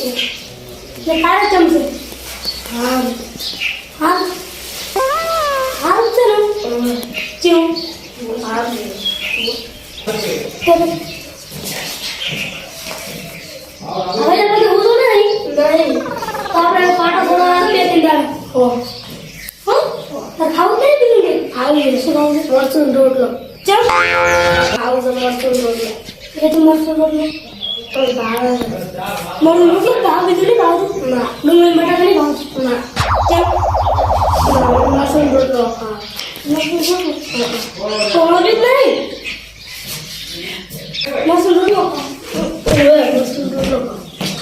છે. ને તારે ચમચે હા હા છે ને જેવું. હા તો હવે તો બધું ઊંધું નહીં નહીં. તો આપણે પાટો થોડો બે ત્રણ દાડે. હો. હો? તો ખાવું નહીં પીવું કે? આવી શું ખાવું છે? મરચું રોટલો. ચમ? ખાવું છે મરચું રોટલો. એ તું મસ્ત રોટલો તો ભાવે મારું રોટલો ભાવ બીજું નહીં ભાવ ના ડુંગળી બટાકા નહીં ભાવ ના ચમ મરચું રોટલો? તું હા. ચમ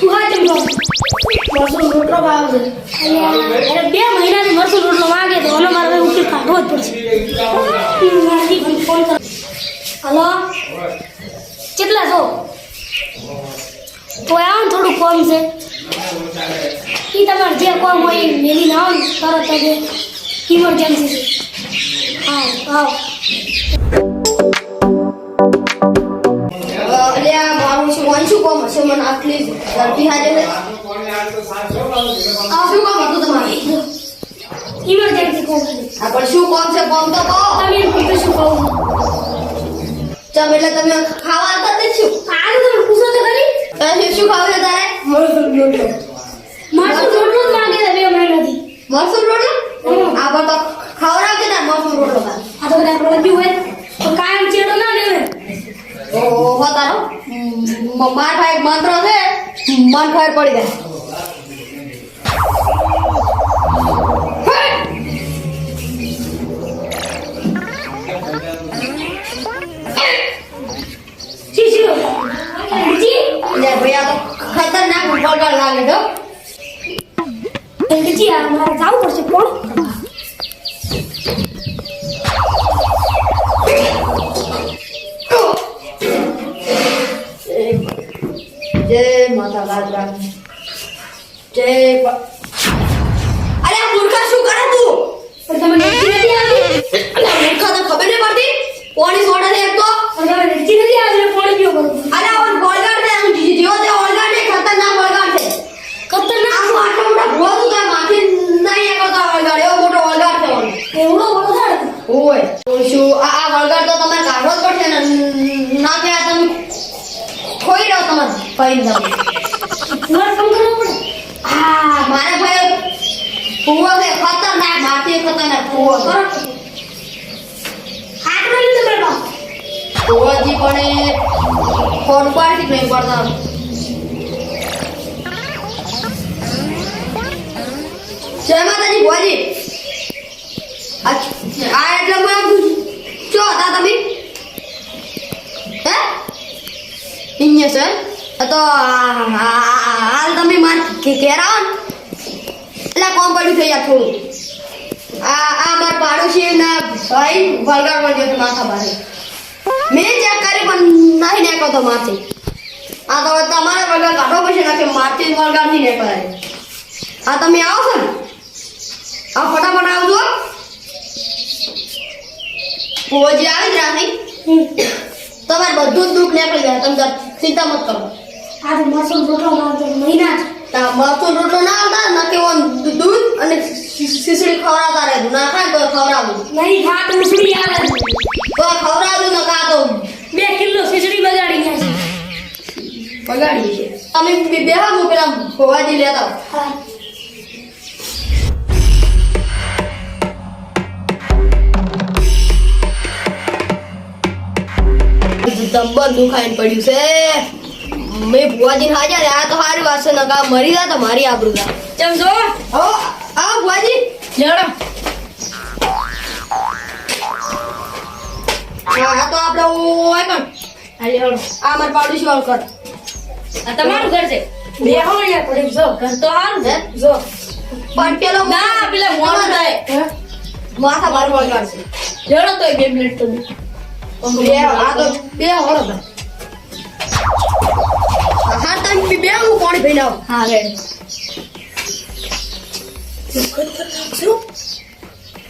ભાવ મરચું રોટલો ભાવે. છે બે મહિનાથી મરસું રોટલો માંગે તો અને મારે ઉકેલ કાઢવો જ પડશે. હલો? કેટલા છો? તો આમ થોડું કોમ છે. એ તમારે જે કોમ હોય એ મેલીને હોય ને તરત જ ઇમરજન્સી છે. હા આવો. શું કોમ હશે? મને આટલી ઝડપી હાજર આ શું કોમ હતું તમારે? ઇમરજન્સી કોમ છે પણ શું કોમ છે? કોમ તો કહો. તમે શું કહું? ચમ એટલે તમે ખાવા આવતા તે શું? આને તમે પૂછો તો કરી તમે શું ખાવ છો તારે? મરસું રોટલો. મરસું રોટલો જ માંગે તમે બે નથી. મરસું રોટલો. આ પણ તો ખવડાવજે તાર મરસું રોટલો તાર આ તો બધા આપણે હોય. તો કાયમ ચેડો ના લેવે ઓહો તારો. માર ભાઈ મંત્ર છે. મન ખબર પડી જાય. માતા લાજરા જય અરે મૂર્ખા શું કરે તું પણ તમે નથી આવી અરે મૂર્ખા તો ખબર નહીં પડતી કોની સોડા દે તો તમે નડતી નથી આવી પાણી પીવો કરું અરે આ બોલગાડ દે હું જીજી જીવો દે ઓલગાડ છે ખતરનાક બોલગાડ છે ખતરનાક આમ આટલો મોટો ભો તું તાર માથે નહીં એકતો વળગાડ એવો મોટો ઓલગાડ છે. એવડો મોટો થાય ઓય શું આ આ તો તમારે કાઢવો જ પડશે ને ના તમે તમે તમારે પડે આ મારા ફોન જય માતાજી ભોજી આ એટલે મેં આમ ચો હતા તમે હે ઇન્યા સર તો હાલ તમે માર ઘેર આવો ને. એટલે કોમ પડ્યું થઈ યાર થોડું. આ આ માર પાડોશી ના ભાઈ વળગાડ વળગ્યો હતો માથા ભારે. મેં ચેક કરી પણ નહીં નીકળતો તો મારથી આ તો તમારે વળગાડ કાઢો પડશે, ને કે મારથી વળગાડ નહીં નીકળાય આ તમે આવો છો ને. આ ફટાફટ આવજો ભુવોજી આવી જ રાખી તમારે બધું જ દુઃખ નીકળી જાય. તમે ચિંતા મત કરો. આજે મરસો રોટલો માંગતો મહિના જ. તા મરચો રોટલો ના આવતા નથી કે ઓન દૂધ અને ખીચડી ખવડાવતા રહે. ના ખાય તો ખવડાવું. નહીં ખા તો ઉછળી આવે. તો ખવડાવું ને કા તો બે કિલો ખીચડી બગાડી છે બગાડી છે. તમે બે બે હા હું પેલા ભોવાજી લેતા. હા. તંબર દુખાઈને પડ્યું છે. મેં ભુવાજી હાજર આ તો સારી વાત છે નકા મરી જાય તો મારી આબરૂ જાય ચમ જો હો આ ભુવાજી? લેડો આ તો આપણે ઓય પણ. આ લેડો આ માર પાડોશી વાળ કર આ તમારું ઘર છે? બે હો યાર પડી જો. ઘર તો હારું છે. જો. પણ પેલો ના પેલા મોડું થાય. હે? માથા મારું વળગાડ છે. લેડો તો બે મિનિટ તો બે હોરો ભાઈ હા તમે બે હું પાણી પીને આવો હા રેડ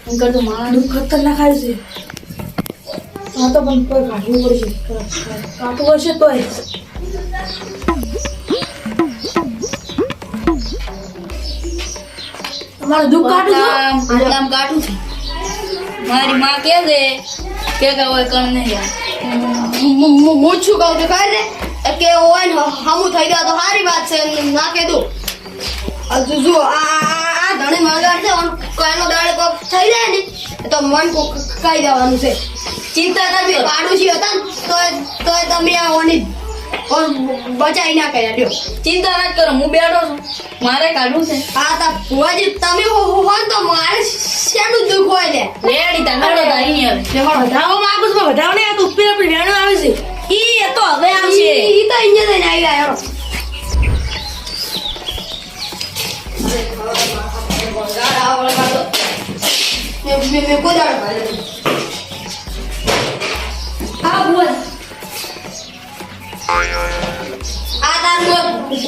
અંકલ તો મારા દુઃખ ખતરનાક આવ્યું છે હા તો પણ કોઈ કાઢવું પડશે કાઢવું પડશે તોય મારું દુઃખ કાઢું છું આટલામ આટલામ કાઢું છું મારી માં કે છે કે કે હોય કણ નહીં હું શું કહું છું ખબર છે? કે હોય ને હમું થઈ ગયા તો સારી વાત છે ના કીધું. હજુ જુઓ આ ધણી મગાડ છે કોઈનો દાડે કોક થઈ જાય ને, તો મન કોક કહી દેવાનું છે. ચિંતા તમે પાડોશી હતા ને તોય તોય તમે આ ઓની બચાઈ ના કર્યા લ્યો. ચિંતા ના કરો હું બેઠો છું. મારે કાઢવું છે. હા તા ભુવાજી તમે હો તો મારે શેનું દુઃખ હોય લે? રેડી તા મેળો તા અહીં હવે. વધાવો માંગુ છું વધાવો ને આ તો ઉપર આપણી વેણું આવે છે. ઈ એ તો હવે આવશે. ઈ તો અહીંયા થઈને આવી ગયા હેરો. મેં- મેં- મેં કોઈ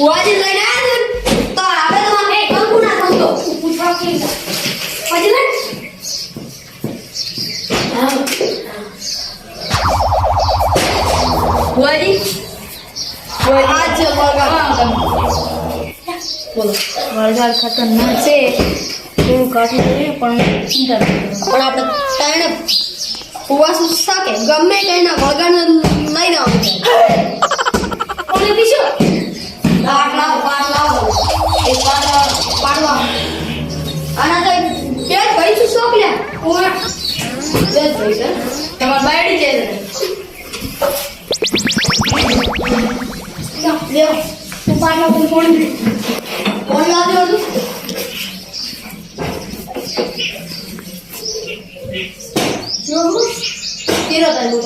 બુવાજી લઈને આવ્યા તો આપણે તો એક કંકુ ના સમજો. પૂછવા કે પછી ને ભુવાજી આ જ છે બળગાડ. બોલો. વરસાદ ખતરનાક છે. થોડું કાઠું જોઈએ પણ ચિંતા પણ આપણે તાણે ઉપવાસ શકે ગમે કઈના વળગાડને લઈ જવાનું છે. કોને પીશું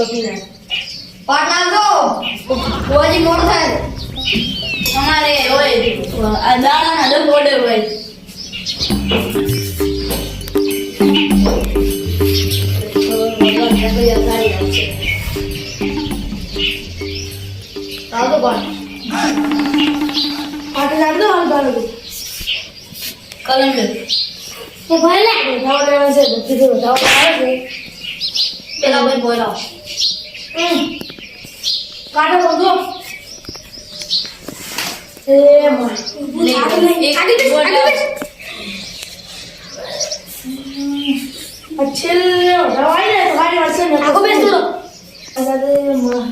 પીને. પાટ લાવજો. બુવાજી મોડું થાય. અમારે હોય આ દાણાના ડબ ઓર્ડર હોય આવજો પણ. પાટે લાગતો હાલ બાળકો કલમ લે એ ભાઈ લે વધાવો લેવા છે બધી તો વધાવો આવે છે પેલા ભાઈ બોલાવો. કાઢો બધો એ મારી કાઢી દે કાઢી બોટલ. છેલ્લે દવાઈ ને તો હારી વાળશે ને આખો બેસ દો. અરે માં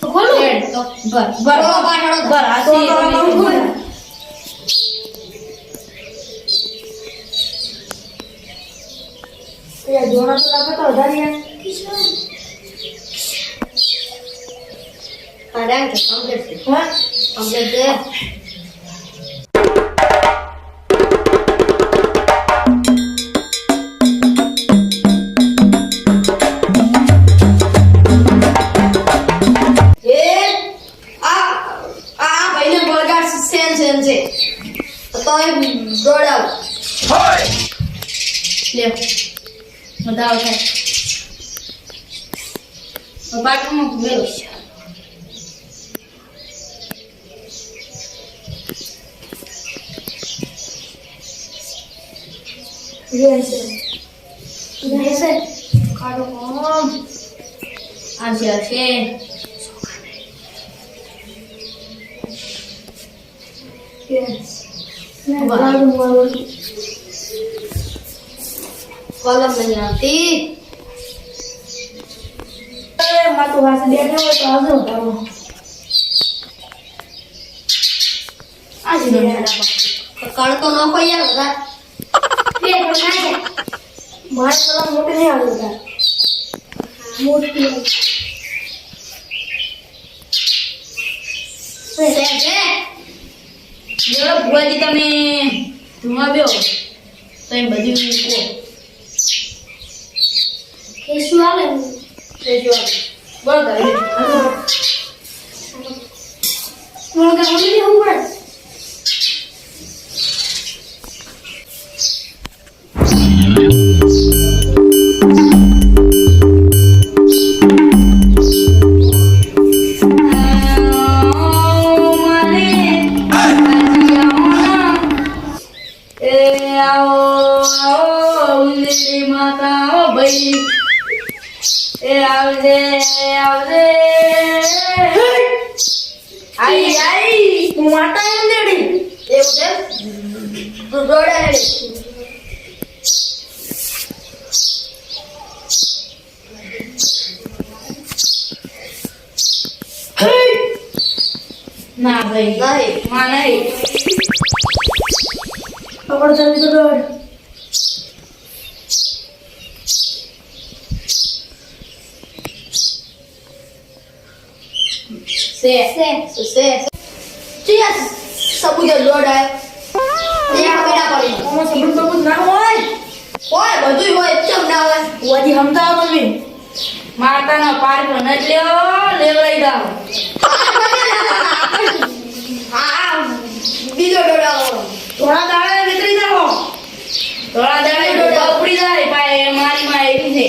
તો ખોલો તો ભર ભર બોલો, પાટડો. ભર હાથી તો. એ જોણા તો લાગે તો વધારે rank છે, હા છે. વધાવ થાય બાટમાં મેળો Yes. Yes. કાઢો કોમ આ છે આ છે Yes. મારું કોલમ નહીં આવતી માતું વાસ બેઠો હોય તો આવજો છે કણતો ન કોઈ યાર છે મારે કલમ મોટી નહીં આવડે તાર મોટી તમે ધુમા બેહો તો એમ બધું કહો એ શું આવે તે જો બોલ કરી હું કે મને નહીં પડે આઈ આઈ તું માતા એમ દેડી એવું છે? તો દોડા હેડે. ના ભાઈ. નહીં માં નહીં. પકડ જલ્દી દોડ. છે. સે સે ચિયા સબુજે દોડા એ આપેલા પડી આમાં સબૂત સબૂત ના હોય? હોય બધું હોય ચમ ના હોય. વાજી સમજાવો તમે માતાનો પાર પણ ન લ્યો લેવડાઈ દાવ. હા બીજો દોડા થોડા દાડા નીકળી જાવ થોડા દાડે ડોડા ઉપડી જાય પાય મારી માં એવી છે.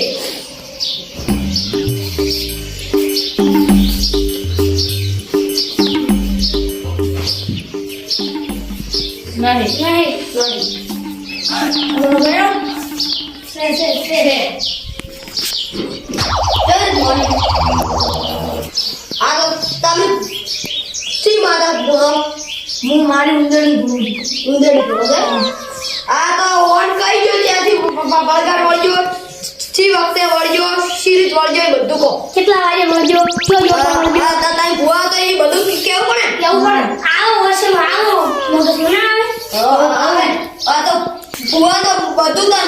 નહીં નહીં બોલો ગયો સે સે સે ચાલ મોની આ તો તમે શી માતા બોલો હું મારી ઉંદરની ભૂલ ઉંદરડી બોલો આ તો ઓન કઈ ગયો ત્યાંથી બળગાડ વળ્યો સી વખતે વળ્યો સિરીજ વળ્યો એ બધું કહો. કેટલા વાગે મળજો કયો જો મળજો આ તા તાઈ ભુવા તો એ બધું કેવું પડે. કેવું પણ આવો વર્ષે આવો. મગજ ના આવે. હવે આ તો ભુવા તો બધું તાર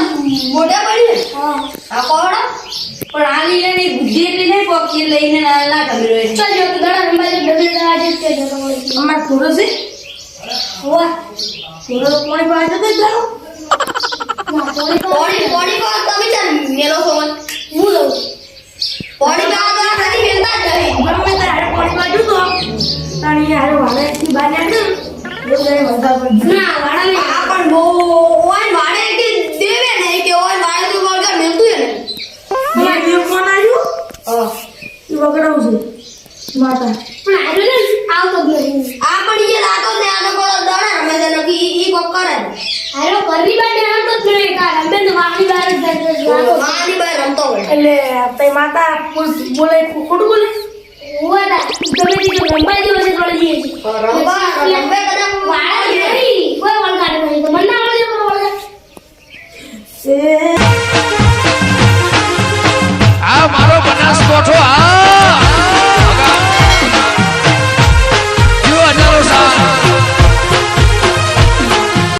મોઢે પડ્યું હા. આ કોડા પણ આની ની બુદ્ધિ એટલી નહીં પોકી લઈને ના ના ખબર હોય ચાલ જો દડા રંબાઈ ડબલ દડા જે કે જો અમાર થોડો છે? વાહ થોડો પાણી પાસે તો જાઓ તમે મેલો છો હું લઉં તો આ ખાલી મેલતા જ નહીં ગમે તારે પાણી બાજુ તો. વાળે થી પર ના. વાળા ને આ પણ બહુ ઓય મારે કે દેવે ને કે ઓય મારે તો વળગા મેલતું હે ને મારે જે ફોન આવ્યો? હા. એ માતા. પણ આવ્યો ને આવતો જ નથી આ પણ ઈ લાતો ને આનો કોઈ દડે રમે છે નકી ઈ કોક કરે હાલો કરવી બાર રમતો જ નહીં તો વાણી બાર જ જતો વાણી માતા બોલે ખોટું બોલે તમે જે મને ના આવડે કોઈ વાળ મારો બનાસ આ